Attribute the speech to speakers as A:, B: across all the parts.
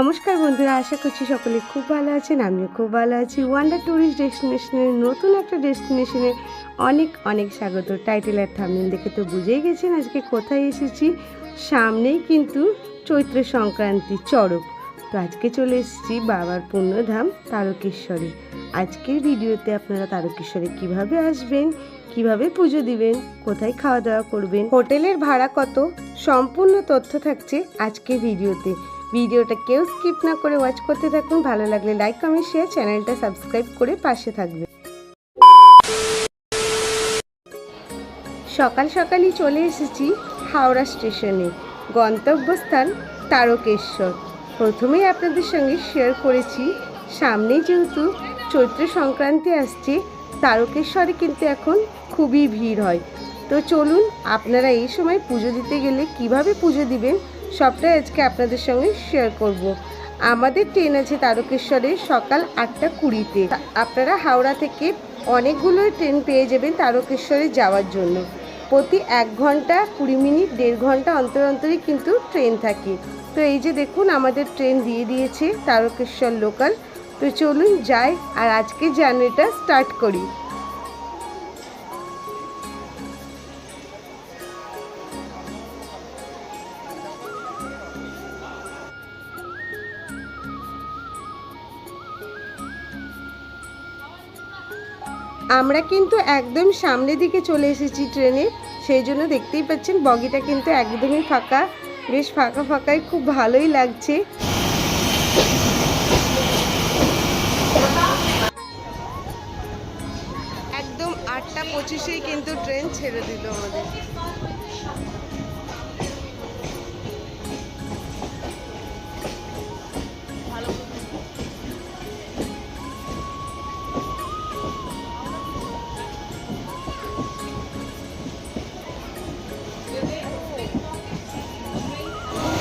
A: নমস্কার বন্ধুরা, আশা করছি সকলে খুব ভালো আছেন, আমিও খুব ভালো আছি। ওয়ান্ডার ট্যুরিস্ট ডেস্টিনেশনের নতুন একটা ডেস্টিনেশনে অনেক অনেক স্বাগত। টাইটেল আর থামনেল দেখে তো বুঝেই গেছেন আজকে কোথায় এসেছি। সামনেই কিন্তু চৈত্র সংক্রান্তি চড়ক। তো আজকে চলে এসেছি বাবার পুণ্যধাম তারকেশ্বরে। আজকের ভিডিওতে আপনারা তারকেশ্বরে কীভাবে আসবেন, কীভাবে পুজো দিবেন, কোথায় খাওয়া দাওয়া করবেন, হোটেলের ভাড়া কত, সম্পূর্ণ তথ্য থাকছে আজকের ভিডিওতে। ভিডিওটা কেউ স্কিপ না করে ওয়াচ করতে থাকুন। ভালো লাগলে লাইক কমেন্ট শেয়ার চ্যানেলটা সাবস্ক্রাইব করে পাশে থাকবে। সকাল সকালই চলে এসেছি হাওড়া স্টেশনে। গন্তব্যস্থান তারকেশ্বর। প্রথমেই আপনাদের সঙ্গে শেয়ার করেছি সামনেই যেহেতু চৈত্র সংক্রান্তি আসছে, তারকেশ্বরে কিন্তু এখন খুবই ভিড় হয়। তো চলুন, আপনারা এই সময় পুজো দিতে গেলে কীভাবে পুজো দিবেন সবটাই আজকে আপনাদের সঙ্গে শেয়ার করব। আমাদের ট্রেন আছে তারকেশ্বরে সকাল আটটা কুড়িতে। আপনারা হাওড়া থেকে অনেকগুলো ট্রেন পেয়ে যাবেন তারকেশ্বরে যাওয়ার জন্য। প্রতি এক ঘণ্টা, কুড়ি মিনিট, দেড় ঘণ্টা অন্তর অন্তরই কিন্তু ট্রেন থাকে। তো এই যে দেখুন, আমাদের ট্রেন দিয়ে দিয়েছে তারকেশ্বর লোকাল তো চলুন যাই, আর আজকে জার্নিটা স্টার্ট করি। আমরা কিন্তু একদম সামনের দিকে চলে এসেছি ট্রেনে, সেই জন্য দেখতেই পাচ্ছেন বগিটা কিন্তু একদমই ফাঁকা, বেশ ফাঁকা ফাঁকায় খুব ভালোই লাগছে। একদম আটটা পঁচিশেই কিন্তু ট্রেন ছেড়ে দিল আমাদের।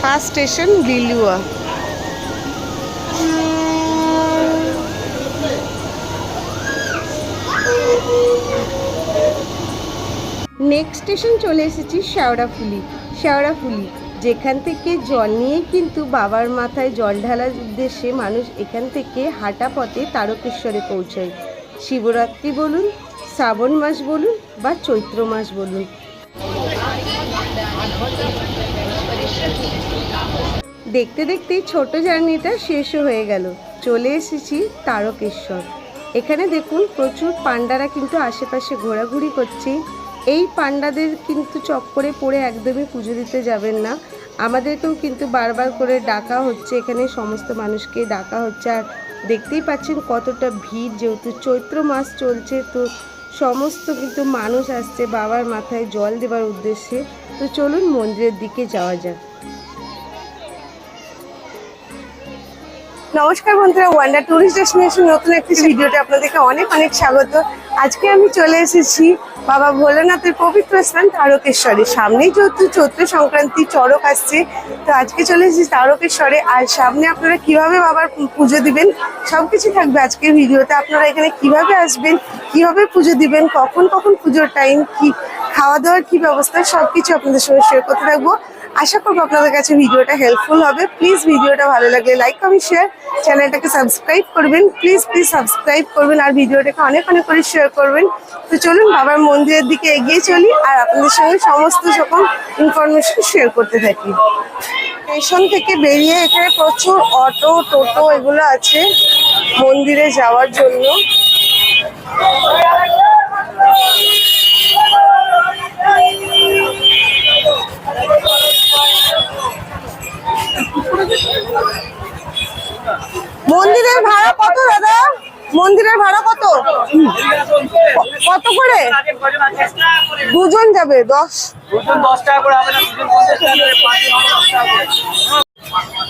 A: First station Liluah. Next station চলে এসেছি শেওড়াফুলি শেওড়াফুলি যেখান থেকে জল নিয়ে কিন্তু বাবার মাথায় জল ঢালার উদ্দেশ্যে মানুষ এখান থেকে হাঁটা পথে তারকেশ্বরে পৌঁছায়। শিবরাত্রি বলুন, শ্রাবণ মাস বলুন বা চৈত্র মাস বলুন। দেখতে দেখতে ছোট জার্নিটা শেষও হয়ে গেল। চলে এসেছি তারকেশ্বর। এখানে দেখুন প্রচুর পান্ডারা কিন্তু আশেপাশে ঘোরাঘুরি করছে। এই পান্ডাদের কিন্তু চক্করে পড়ে একদমই পুজো দিতে যাবেন না। আমাদেরকেও কিন্তু বারবার করে ডাকা হচ্ছে। এখানে সমস্ত মানুষকে ডাকা হচ্ছে। আর দেখতেই পাচ্ছেন কতটা ভিড়, যেহেতু চৈত্র মাস চলছে, তো সমস্ত কিন্তু মানুষ আসছে বাবার মাথায় জল দেবার উদ্দেশ্যে। তো চলুন মন্দিরের দিকে যাওয়া যাক। নমস্কার বন্ধুরা ওয়ান্ডার টুরিস্ট ডেস্টিনেশন নতুন একটি ভিডিওতে আপনাদেরকে অনেক অনেক স্বাগত। আজকে আমি চলে এসেছি বাবা ভোলানাথের পবিত্র স্থান তারকেশ্বরে। সামনেই যেহেতু চৈত্র সংক্রান্তি চড়ক আসছে। তো আজকে চলে এসেছি তারকেশ্বরে। আর সামনে আপনারা কীভাবে বাবার পুজো দিবেন সব কিছু থাকবে আজকের ভিডিওতে। আপনারা এখানে কীভাবে আসবেন, কীভাবে পুজো দিবেন, কখন কখন পুজোর টাইম কি খাওয়া দাওয়ার কি ব্যবস্থা সব কিছু আপনাদের সঙ্গে শেয়ার করতে থাকব। আশা করব আপনাদের কাছে ভিডিওটা হেল্পফুল হবে। প্লিজ ভিডিওটা ভালো লাগলে লাইক কমেন্ট শেয়ার চ্যানেলটাকে সাবস্ক্রাইব করবেন। প্লিজ প্লিজ সাবস্ক্রাইব করবেন আর ভিডিওটাকে অনেক অনেক করে শেয়ার করবেন। তো চলুন বাবার মন্দিরের দিকে এগিয়ে চলি আর আপনাদের সঙ্গে সমস্ত রকম ইনফরমেশন শেয়ার করতে থাকি। স্টেশন থেকে বেরিয়ে এখানে প্রচুর অটো টোটো এগুলো আছে মন্দিরে যাওয়ার জন্য। কত করে? দুজন যাবে দশ?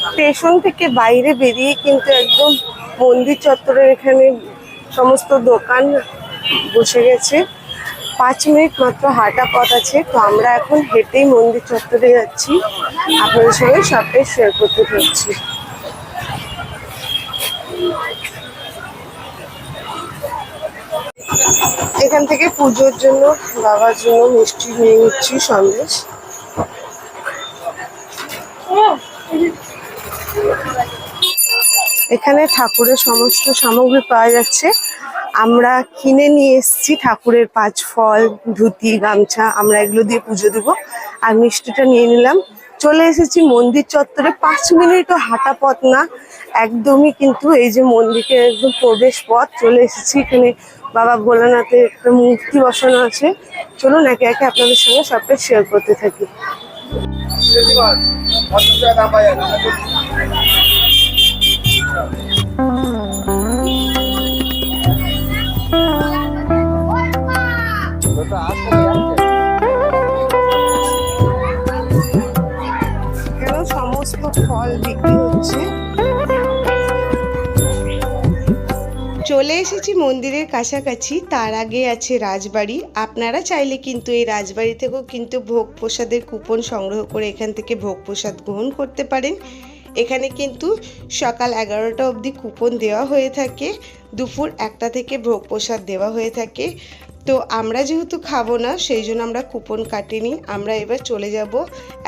A: স্টেশন থেকে বাইরে বেরিয়ে কিন্তু একদম মন্দির চত্বরের এখানে সমস্ত দোকান বসে গেছে। পাঁচ মিনিট মাত্র হাঁটা পথ আছে তো আমরা এখন হেঁটেই মন্দির চত্বরে যাচ্ছি। আপনাদের সঙ্গে সবটাই শেয়ার করতে চাচ্ছি এখান থেকে পুজোর জন্য বাবার জন্য মিষ্টি নিয়ে নিচ্ছি সন্দেশ। এখানে ঠাকুরের সমস্ত সামগ্রী পাওয়া যাচ্ছে। আমরা কিনে নিয়ে এসেছি ঠাকুরের পাঁচ ফল, ধুতি, গামছা, আমরা এগুলো দিয়ে পুজো দেবো। আর মিষ্টিটা নিয়ে নিলাম। চলে এসেছি মন্দির চত্বরে। পাঁচ মিনিটও হাঁটা পথ না একদমই কিন্তু এই যে মন্দিরের একদম প্রবেশ পথ। চলে এসেছি এখানে বাবা ভোলানাথের একটা মূর্তি বসানো আছে। চলুন একে একে আপনাদের সঙ্গে সবটা শেয়ার করতে থাকি। এখানেও সমস্ত ফল বিক্রি হচ্ছে। চলে এসেছি মন্দিরের কাছাকাছি, তার আগে আছে রাজবাড়ি। আপনারা চাইলে কিন্তু এই রাজবাড়ি থেকেও কিন্তু ভোগ প্রসাদের কুপন সংগ্রহ করে এখান থেকে ভোগ প্রসাদ গ্রহণ করতে পারেন। এখানে কিন্তু সকাল এগারোটা অবধি কুপন দেওয়া হয়ে থাকে, দুপুর একটা থেকে ভোগ প্রসাদ দেওয়া হয়ে থাকে। তো আমরা যেহেতু খাব না, সেই জন্য আমরা কুপন কাটিনি। আমরা এবার চলে যাব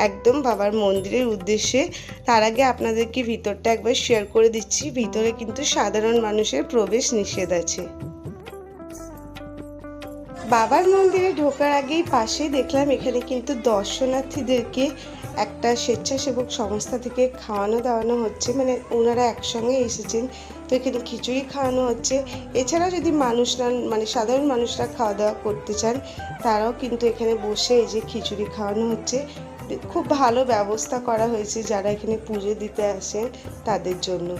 A: একদম বাবার মন্দিরের উদ্দেশ্যে। তার আগে আপনাদেরকে ভিতরটা একবার শেয়ার করে দিচ্ছি। ভিতরে কিন্তু সাধারণ মানুষের প্রবেশ নিষেধ আছে। বাবার মন্দিরে ঢোকার আগেই পাশেই দেখলাম এখানে কিন্তু দর্শনার্থীদেরকে একটা স্বেচ্ছাসেবক সংস্থা থেকে খাওয়ানো দাওয়ানো হচ্ছে মানে ওনারা একসঙ্গে এসেছেন তো এখানে খিচুড়ি খাওয়ানো হচ্ছে। এছাড়া যদি মানুষরা মানে সাধারণ মানুষরা খাওয়া দাওয়া করতে চান, তারাও কিন্তু এখানে বসে এই যে খিচুড়ি খাওয়ানো হচ্ছে। খুব ভালো ব্যবস্থা করা হয়েছে যারা এখানে পুজো দিতে আসেন তাদের জন্য।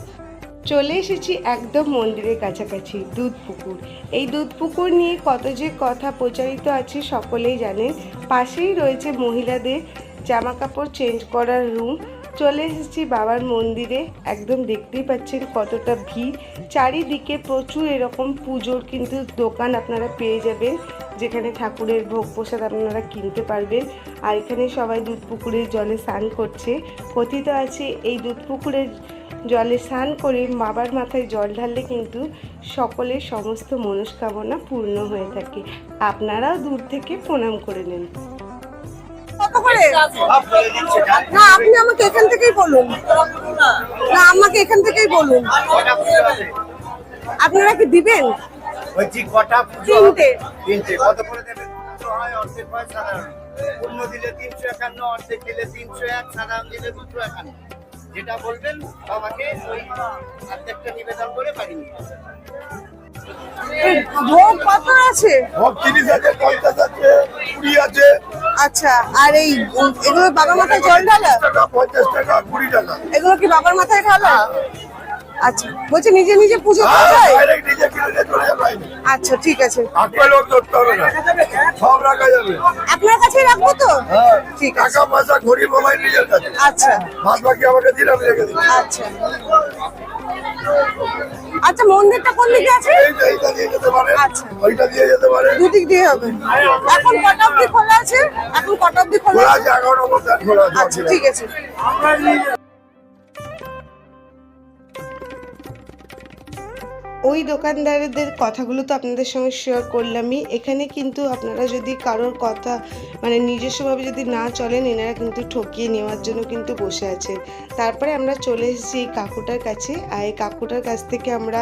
A: চলে এসেছি একদম মন্দিরের কাছাকাছি, দুধ পুকুর। এই দুধ পুকুর নিয়ে কত যে কথা প্রচারিত আছে সকলেই জানেন। পাশেই রয়েছে মহিলাদের জামা কাপড় চেঞ্জ করার রুম চলে এসেছি বাবার মন্দিরে। একদম দেখতেই পাচ্ছেন কতটা ভিড়। চারিদিকে প্রচুর এরকম পুজোর কিন্তু দোকান আপনারা পেয়ে যাবেন, যেখানে ঠাকুরের ভোগ প্রসাদ আপনারা কিনতে পারবেন। আর এখানে সবাই দুধ পুকুরের জলে স্নান করছে। কথিত আছে, এই দুধ পুকুরের জলে স্নান করে বাবার মাথায় জল ঢাললে কিন্তু সকলের সমস্ত মনস্কামনা পূর্ণ হয়ে থাকে। আপনারাও দূর থেকে প্রণাম করে নেন।
B: না আপনি আমাকে এখান থেকেই বলুন। না আমাকে এখান থেকেই বলুন। আপনারা কি দিবেন? তিনটে।
C: তিনটে। কত করে দেবেন? হয় অর্ধেক হয় সাধারণ। পূর্ণ দিলে তিনশো একান্ন অর্ধেক দিলে তিনশো এক সাধারণ দিলে দুশো একান্ন। যেটা বলবেন আমাকে ওই অর্ধেকটা নিবেদন করে বাড়ি নিয়ে আসবেন।
B: ভোগ কত আছে?
D: সব তিরিশ আছে পঞ্চাশ আছে কুড়ি আছে।
B: আচ্ছা আর এই এগুলো বাবার মাথায় জল ঢালা?
D: পঞ্চাশ টাকা কুড়ি টাকা।
B: এগুলো কি বাবার মাথায় ঢালা? আচ্ছা বলছি নিজে নিজে পুজো
D: বাইরে।
B: আচ্ছা ঠিক আছে।
D: সব রাখা যাবে।
B: আপনার কাছেই রাখব তো?
D: হ্যাঁ।
B: ঠিক আছে।
D: টাকা পয়সা ঘড়ি মোবাইল নিজের কাছে।
B: আচ্ছা।
D: বাদ বাকি আমাকে দিলে আমি রেখে দিই
B: আচ্ছা। আচ্ছা মন্দিরটা কোন দিকে আছে?
D: এইটা দিয়ে যেতে পারে
B: আচ্ছা।
D: ওইটা দিয়ে যেতে পারে
B: দুদিক দিয়ে হবে। এখন কটা অব্দি খোলা আছে? এখন কটা অব্দি খোলা আছে?
D: খোলা আছে।
B: আচ্ছা ঠিক আছে।
A: ওই দোকানদারদের কথাগুলো তো আপনাদের সঙ্গে শেয়ার করলামই। এখানে কিন্তু আপনারা যদি কারোর কথা মানে নিজস্বভাবে যদি না চলেন, এনারা কিন্তু ঠকিয়ে নেওয়ার জন্য কিন্তু বসে আছেন। তারপরে আমরা চলে এসেছি এই কাকুটার কাছে। আর এই কাকুটার কাছ থেকে আমরা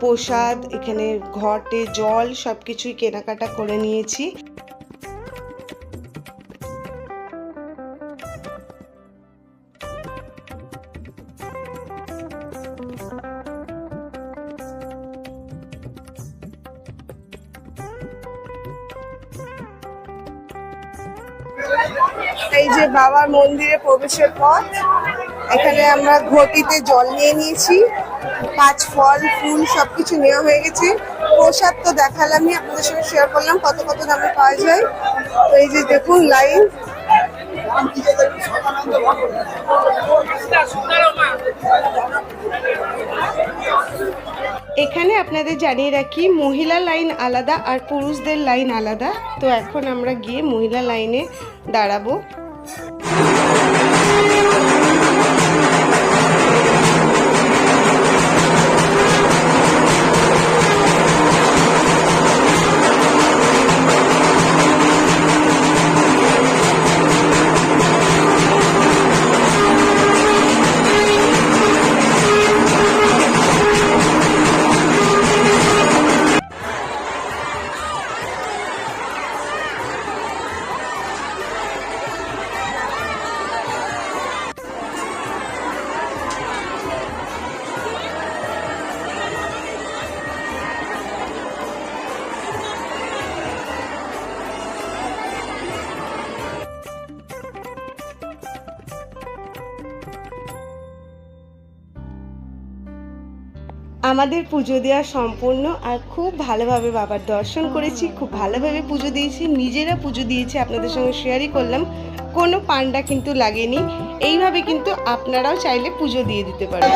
A: প্রসাদ, এখানে ঘটে, জল সব কিছুই কেনাকাটা করে নিয়েছি।
B: বাবার মন্দিরে প্রবেশের পথ। এখানে আমরা ঘটিতে জল নিয়ে নিয়েছি। পাঁচ ফল, ফুল সবকিছু নেওয়া হয়ে গেছে। প্রসাদ তো দেখালামই, আপনাদের সঙ্গে শেয়ার করলাম কত কত দামে পাওয়া যায়। তো এই যে দেখুন লাইন।
A: এখানে আপনাদের জানিয়ে রাখি, মহিলা লাইন আলাদা আর পুরুষদের লাইন আলাদা। তো এখন আমরা গিয়ে মহিলা লাইনে দাঁড়াবো। আমাদের পুজো দেওয়া সম্পূর্ণ আর খুব ভালোভাবে বাবার দর্শন করেছি, খুব ভালোভাবে পুজো দিয়েছি, নিজেরা পুজো দিয়েছি, আপনাদের সঙ্গে শেয়ারই করলাম। কোনো পান্ডা কিন্তু লাগেনি, এইভাবে কিন্তু আপনারাও চাইলে পুজো দিয়ে দিতে পারেন।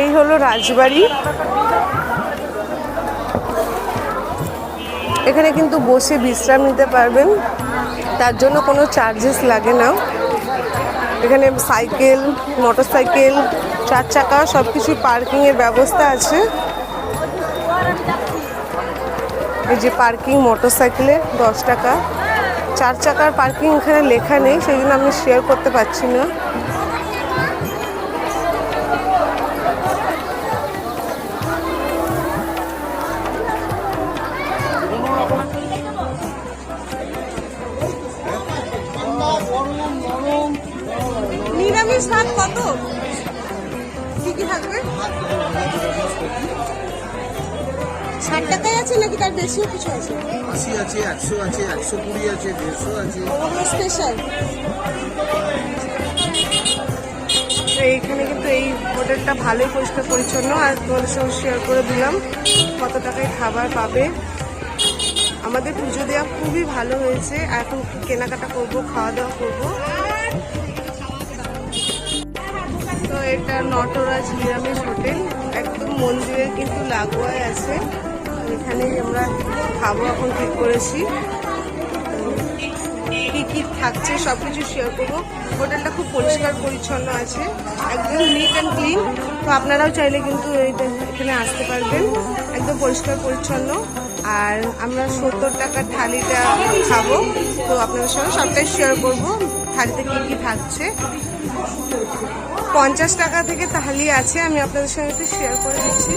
A: এই হলো রাজবাড়ি। এখানে কিন্তু বসে বিশ্রাম নিতে পারবেন। তার জন্য কোনো চার্জেস লাগে না। এখানে সাইকেল মোটর সাইকেল চার চাকা সব কিছু পার্কিংয়ের ব্যবস্থা আছে। এই যে পার্কিং মোটর সাইকেলে দশ টাকা। চার চাকার পার্কিং এখানে লেখা নেই, সেই জন্য আমি শেয়ার করতে পারছি না। আছে
E: একশো আছে একশো কুড়ি আছে দেড়শো আছে।
A: স্পেশাল এইখানে কিন্তু এই হোটেলটা ভালোই পরিষ্কার পরিচ্ছন্ন আর তোমাদের সঙ্গে শেয়ার করে দিলাম কত টাকায় খাবার পাবে। আমাদের পুজো দেওয়া খুবই ভালো হয়েছে এখন কেনাকাটা করব খাওয়া দাওয়া করব। তো এটা নটরাজ নিরামিষ হোটেল একদম মন্দিরে কিন্তু লাগোয়ায় আছে। এখানে আমরা খাব, এখন ঠিক করেছি। কি কি থাকছে সব কিছু শেয়ার করব। হোটেলটা খুব পরিষ্কার পরিচ্ছন্ন আছে, একদম নিট অ্যান্ড ক্লিন তো আপনারাও চাইলে কিন্তু এখানে আসতে পারবেন, একদম পরিষ্কার পরিচ্ছন্ন। আর আমরা সত্তর টাকার থালিটা খাব, তো আপনাদের সঙ্গে সবটাই শেয়ার করব, থালিতে কী কী থাকছে। পঞ্চাশ টাকা থেকে থালি আছে, আমি আপনাদের সঙ্গে শেয়ার করে দিচ্ছি।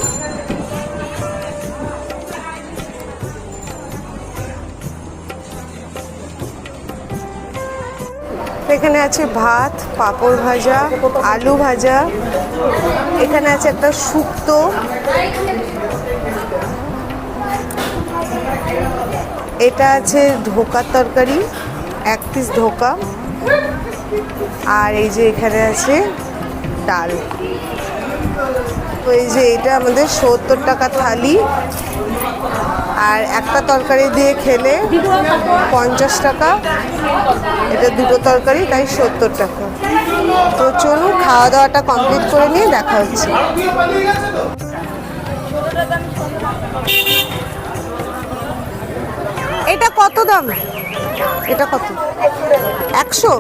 A: এখানে আছে ভাত, পাঁপড় ভাজা, আলু ভাজা। এখানে আছে একটা শুক্তো। এটা আছে ধোকার তরকারি, এক পিস ধোকা আর এই যে এখানে আছে ডাল। তো এই যে এটা আমাদের সত্তর টাকা থালি। আর একটা তরকারি দিয়ে খেলে পঞ্চাশ টাকা। এটা দুটো তরকারি, তাই সত্তর টাকা। তো চলুন খাওয়া দাওয়াটা কমপ্লিট করে নিয়ে দেখা হচ্ছে। এটা কত দাম? এটা কত? একশো?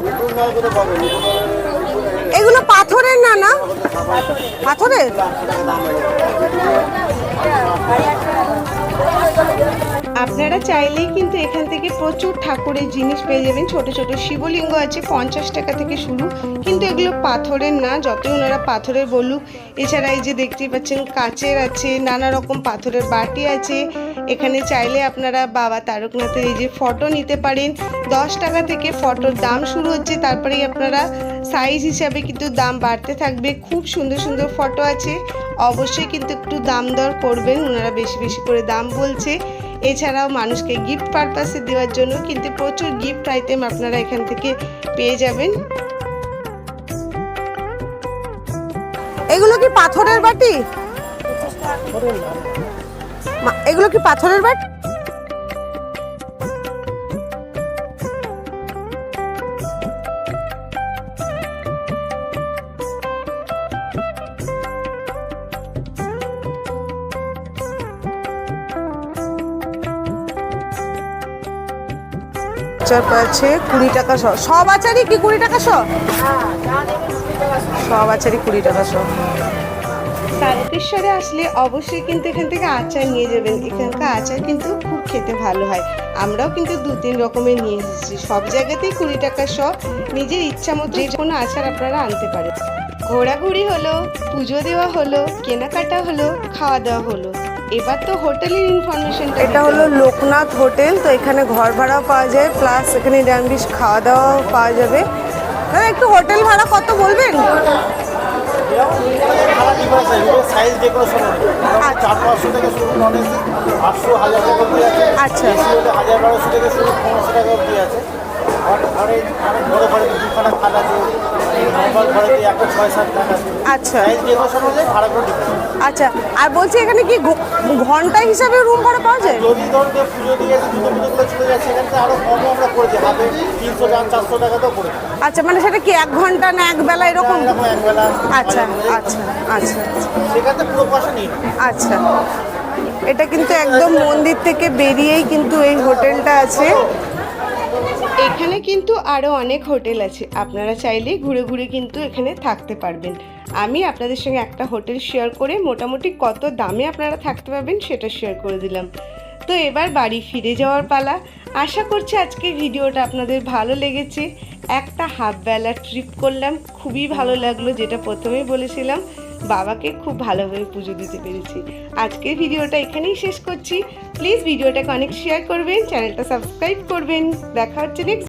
A: এগুলো পাথরের না না? পাথরের? আপনারা চাইলেই কিন্তু এখান থেকে প্রচুর ঠাকুরের জিনিস পেয়ে যাবেন। ছোট ছোট শিবলিঙ্গ আছে, পঞ্চাশ টাকা থেকে শুরু। কিন্তু এগুলো পাথরের না, যতই ওনারা পাথরের বলুক। এছাড়া এই যে দেখতেই পাচ্ছেন, কাচের আছে, নানা রকম পাথরের বাটি আছে। এখানে চাইলে আপনারা বাবা তারকনাথের এই যে ফটো নিতে পারেন। দশ টাকা থেকে ফটোর দাম শুরু হচ্ছে, তারপরেই আপনারা সাইজ হিসাবে কিন্তু দাম বাড়তে থাকবে। খুব সুন্দর সুন্দর ফটো আছে। অবশ্যই কিন্তু একটু দাম দর করবেন ওনারা বেশি বেশি করে দাম বলছে। এছাড়াও মানুষকে গিফট পারপাসে দেওয়ার জন্য কিন্তু প্রচুর গিফট আইটেম আপনারা এখান থেকে পেয়ে যাবেন। এগুলো কি পাথরের বাটি? এগুলো কি পাথরের বাটি? আচার আছে কুড়ি টাকা শ সব আচারই কি কুড়ি টাকা শ? সব আচারই কুড়ি টাকা শ। তারকেশ্বরে আসলে অবশ্যই কিন্তু এখান থেকে আচার নিয়ে যাবেন। এখানকার আচার কিন্তু খুব খেতে ভালো হয়। আমরাও কিন্তু দু তিন রকমের নিয়ে এসেছি। সব জায়গাতেই কুড়ি টাকা শ। নিজের ইচ্ছা মতো যে কোনো আচার আপনারা আনতে পারেন। ঘোরাঘুরি হলো পুজো দেওয়া হলো কেনাকাটা হলো খাওয়া দাওয়া হলো। এবার তো হোটেলের ইনফরমেশনটা এটা হলো লোকনাথ হোটেল তো এখানে ঘর ভাড়াও পাওয়া যায় প্লাস এখানে নিরামিষ খাওয়া দাওয়াও পাওয়া যাবে। দাদা একটু হোটেল ভাড়া কত বলবেন?
E: ভাড়া
A: আচ্ছা।
E: হাজার বারোশো থেকে শুরু পনেরোশো টাকা অব্দি আছে ঘরে ঘরে দুখানা খাট আছে
A: আচ্ছা। আচ্ছা আর বলছি এখানে কি ঘণ্টা হিসাবে রুম ভাড়া পাওয়া যায়?
E: যদি পুজো দিয়ে চলে যাচ্ছে তো করেছি হাতে তিনশো টাকা চারশো টাকাতেও করেছি
A: আচ্ছা মানে সেটা কি এক ঘণ্টা না এক বেলা এরকম?
E: এরকম একবেলা
A: আচ্ছা আচ্ছা আচ্ছা
E: সেখানে পুরো পয়সা নিয়ে নেয়।
A: আচ্ছা। এটা কিন্তু একদম মন্দির থেকে বেরিয়েই কিন্তু এই হোটেলটা আছে। এখানে কিন্তু আরও অনেক হোটেল আছে। আপনারা চাইলেই ঘুরে ঘুরে কিন্তু এখানে থাকতে পারবেন। আমি আপনাদের সঙ্গে একটা হোটেল শেয়ার করে মোটামুটি কত দামে আপনারা থাকতে পারবেন সেটা শেয়ার করে দিলাম। তো এবার বাড়ি ফিরে যাওয়ার পালা। আশা করছি আজকে ভিডিওটা আপনাদের ভালো লেগেছে। একটা হাফ বেলা ট্রিপ করলাম। খুবই ভালো লাগল যেটা প্রথমেই বলেছিলাম। বাবাকে খুব ভালোভাবে পুজো দিতে পেরেছি। আজকের ভিডিওটা এখানেই শেষ করছি। প্লিজ ভিডিওটাকে অনেক শেয়ার করবেন চ্যানেলটা সাবস্ক্রাইব করবেন। দেখা হচ্ছে নেক্সট